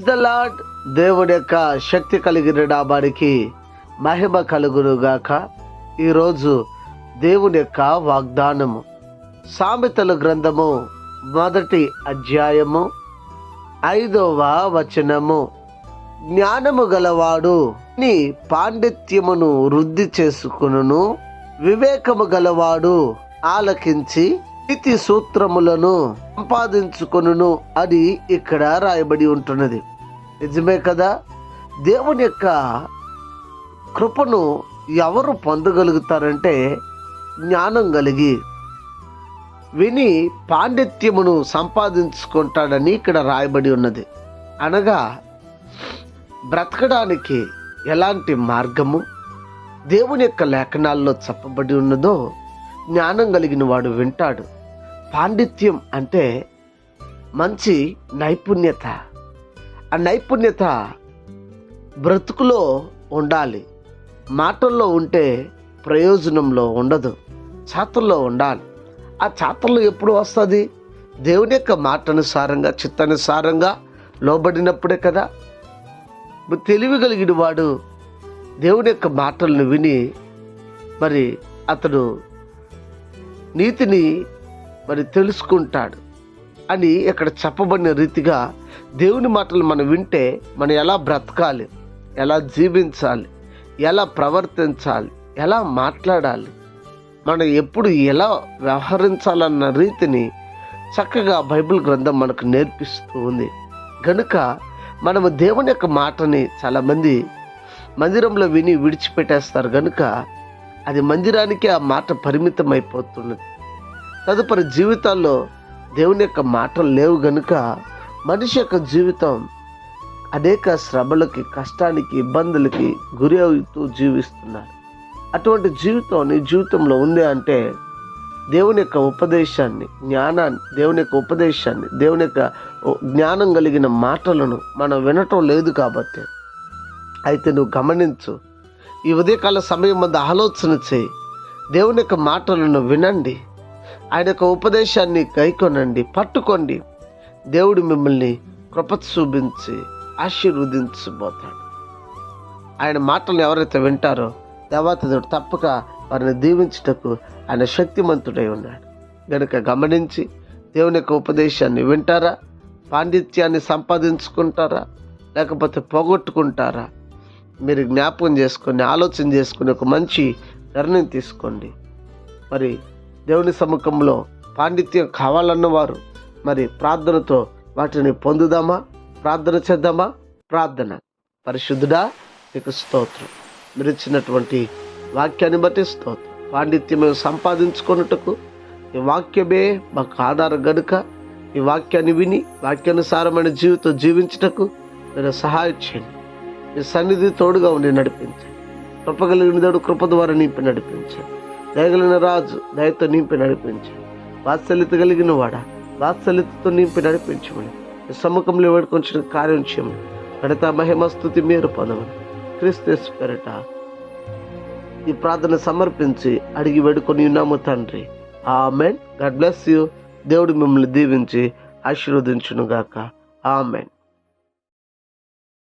The lord దేవుడి యొక్క శక్తి కలిగిన నామానికి మహిమ కలుగునుగాక. ఈరోజు దేవుని యొక్క వాగ్దానము. సామెతల గ్రంథము మొదటి అధ్యాయము ఐదవ వచనము. జ్ఞానము గలవాడు నీ పాండిత్యమును వృద్ధి చేసుకును వివేకము గలవాడు ఆలకించి నీతి సూత్రములను సంపాదించుకొనును అని ఇక్కడ రాయబడి ఉంటున్నది. నిజమే కదా? దేవుని యొక్క కృపను ఎవరు పొందగలుగుతారంటే జ్ఞానం కలిగి విని పాండిత్యమును సంపాదించుకుంటాడని ఇక్కడ రాయబడి ఉన్నది. అనగా బ్రతకడానికి ఎలాంటి మార్గము దేవుని యొక్క లేఖనాల్లో చెప్పబడి ఉన్నదో జ్ఞానం కలిగిన వాడు వింటాడు. పాండిత్యం అంటే మంచి నైపుణ్యత. ఆ నైపుణ్యత బ్రతుకులో ఉండాలి. మాటల్లో ఉంటే ప్రయోజనంలో ఉండదు. చేతల్లో ఉండాలి. ఆ చేతల్లో ఎప్పుడు వస్తుంది? దేవుని యొక్క మాటనుసారంగా చిత్తానుసారంగా లోబడినప్పుడే కదా. తెలివి కలిగిన వాడు దేవుని యొక్క మాటలను విని మరి అతడు నీతిని మరి తెలుసుకుంటాడు అని ఇక్కడ చెప్పబడిన రీతిగా దేవుని మాటలు మనం వింటే మనం ఎలా బ్రతకాలి ఎలా జీవించాలి ఎలా ప్రవర్తించాలి ఎలా మాట్లాడాలి మనం ఎప్పుడు ఎలా వ్యవహరించాలన్న రీతిని చక్కగా బైబిల్ గ్రంథం మనకు నేర్పిస్తూ ఉంది. గనుక మనము దేవుని యొక్క మాటని చాలామంది మందిరంలో విని విడిచిపెట్టేస్తారు. గనుక అది మందిరానికి ఆ మాట పరిమితం అయిపోతున్నది తదుపరి జీవితాల్లో దేవుని యొక్క మాటలు లేవు గనుక మనిషి యొక్క జీవితం అనేక శ్రమలకి కష్టానికి ఇబ్బందులకి గురి అవుతూ జీవిస్తున్నారు. అటువంటి జీవితం నీ జీవితంలో ఉంది అంటే దేవుని యొక్క ఉపదేశాన్ని జ్ఞానాన్ని దేవుని యొక్క ఉపదేశాన్ని దేవుని యొక్క జ్ఞానం కలిగిన మాటలను మనం వినటం లేదు కాబట్టి. అయితే నువ్వు గమనించు ఈ ఉదయకాల సమయం మంది ఆలోచన చేయి. దేవుని యొక్క మాటలను వినండి. ఆయన యొక్క ఉపదేశాన్ని గైకొనండి పట్టుకోండి. దేవుడు మిమ్మల్ని కృప చూపించి ఆశీర్వదించబోతాడు. ఆయన మాటలు ఎవరైతే వింటారో దేవాతదుడు తప్పక వారిని దీవించుటకు ఆయన శక్తిమంతుడై ఉన్నాడు. గనుక గమనించి దేవుని యొక్క ఉపదేశాన్ని వింటారా? పాండిత్యాన్ని సంపాదించుకుంటారా? లేకపోతే పోగొట్టుకుంటారా? మీరు జ్ఞాపకం చేసుకొని ఆలోచన చేసుకుని ఒక మంచి నిర్ణయం తీసుకోండి. మరి దేవుని సముఖంలో పాండిత్యం కావాలన్న వారు మరి ప్రార్థనతో వాటిని పొందుదామా? ప్రార్థన చేద్దామా? ప్రార్థన. పరిశుద్ధుడా నీకు స్తోత్రం. మీరు ఇచ్చినటువంటి వాక్యాన్ని బట్టి స్తోత్రం. పాండిత్యం మేము సంపాదించుకున్నట్టుకు ఈ వాక్యమే మాకు ఆధారం గనుక ఈ వాక్యాన్ని విని వాక్యానుసారమైన జీవితం జీవించుటకు మీరు సహాయం చేయండి. మీ సన్నిధి తోడుగా ఉండి నడిపించండి. కృపగలిగిన దేవుడు కృప ద్వారా నింపి నడిపించండి. దయగలిగిన రాజు దయతో నింపి నడిపించు. వాత్సల్యత కలిగిన వాడ వాత్సల్యతతో నింపి నడిపించమని. మీ సముఖంలో వేడుకొంచిన కార్యం చేయమని గడత మహిమస్థుతి మీరు పొందమని. క్రీస్తు పేరట ఈ ప్రార్థన సమర్పించి అడిగి వేడుకొని ఉన్నాము తండ్రి. ఆమెన్. God bless you. దేవుడు మిమ్మల్ని దీవించి ఆశీర్వదించునుగాక. ఆమెన్.